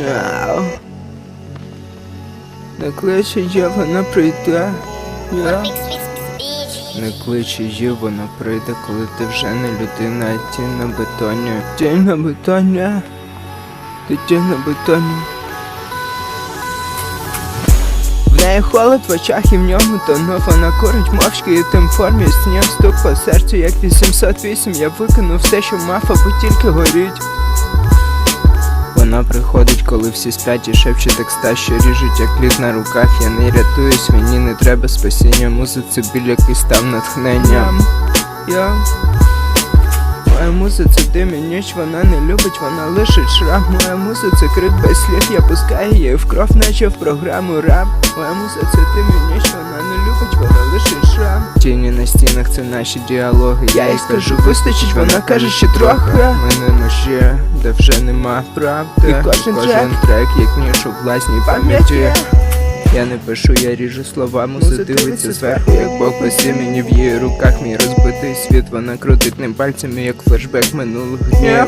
Яу. Не кличе є, вона прийде. Я. Не кличе є, вона прийде, коли ти вже не людина, а тінь на бетоні. Тінь на бетоні. Ти тінь на бетоні. В неї холод в очах і в ньому тонув Вона курить мовчки і тим формі снів стук по серцю, як 808 Я викинув все, що мав, або тільки горіть Вона приходить, коли всі сплять і шепче текста, що ріжуть, як лід на руках. Я не рятуюсь, мені не треба спасіння. Музиці біль, який став натхненням. Я Моя муза це дим і ніч, вона не любить, вона лишить шрам. Моя муза це крик без слів, я пускаю її в кров, наче в програму рап Моя муза це дим і ніч, не любить, вона лишить шрам Тіні на стінах це наші діалоги. Я їй скажу, вистачить, вона каже, що трохи. Ми на ножі, де вже нема правди. І кожен, трек, як ніж у власній пам'яті. Я не пишу, я ріжу слова, музи дивиться зверху, як Бог посі мені в її руках мій розбитий світ, вона крутить ним пальцями, як флешбек минулих днів.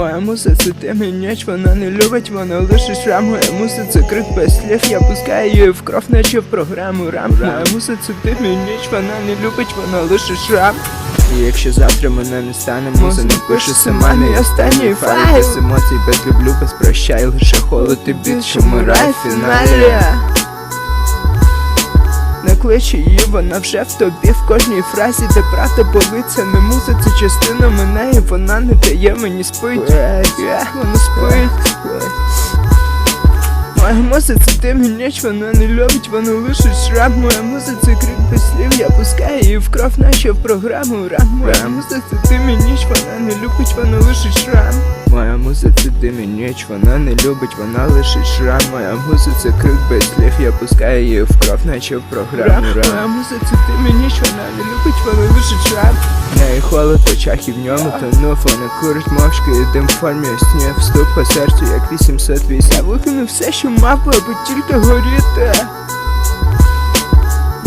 Моя муза це тим і ніч, вона не любить, вона лише шрам Моя муза це крик без слів, я пускаю її в кров, наче в програму рам. Моя муза це тим і ніч, вона не любить, вона лише шрам і якщо завтра мене не стане, муза не пише сама мій останній файл. Без емоцій, без люблю, без прощай, лише холод і біт, що вмирає в фіналі. не кличе її, вона вже в тобі в кожній фразі, де правда болить, не муза, частина мене, і вона не дає мені спить. Yeah, Вона спить. Моя муза це дим ніч, вона не любить, вона лишить шрам. Моя муза це крик без слів, я пускаю її в кров, наче в програму рам. Моя дим і ніч, вона не любить, вона лишить шрам. Моя муза це дим і ніч, вона не любить, вона лишить шрам. Моя муза це крик без слів, я пускаю її в кров, наче в програму рам. Моя муза це дим і ніч, вона не любить, вона лишить шрам. Неї холод в очах і в ньому тонув Вона курить мовчки і дим в формі снів. Стук по серцю, як 808 Я викинув все, що мав, би, аби тільки горіти.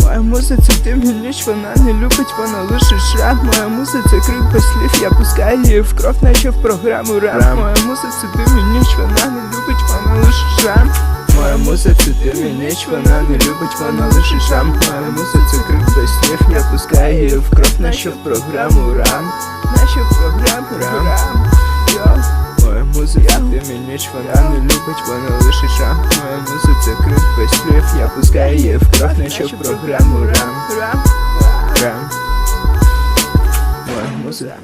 Моя муза це дим і ніч, вона не любить, вона лише шрам Моя муза це крик без слів, я пускаю її в кров, наче в програму рам. Моя муза це дим і ніч, вона не любить, вона лише шрам Моя муза це дим і ніч, вона не любить, вона лише шрам Моя муза це крик без слів, я пускаю її в кров, наче в програму рам. Наче в програму рам. Йо. І ніч, вона не любить, вона лише шам Моя муза це крик без слів, я пускаю її в кров, наче в програму рам. Рам. Рам. Моя муза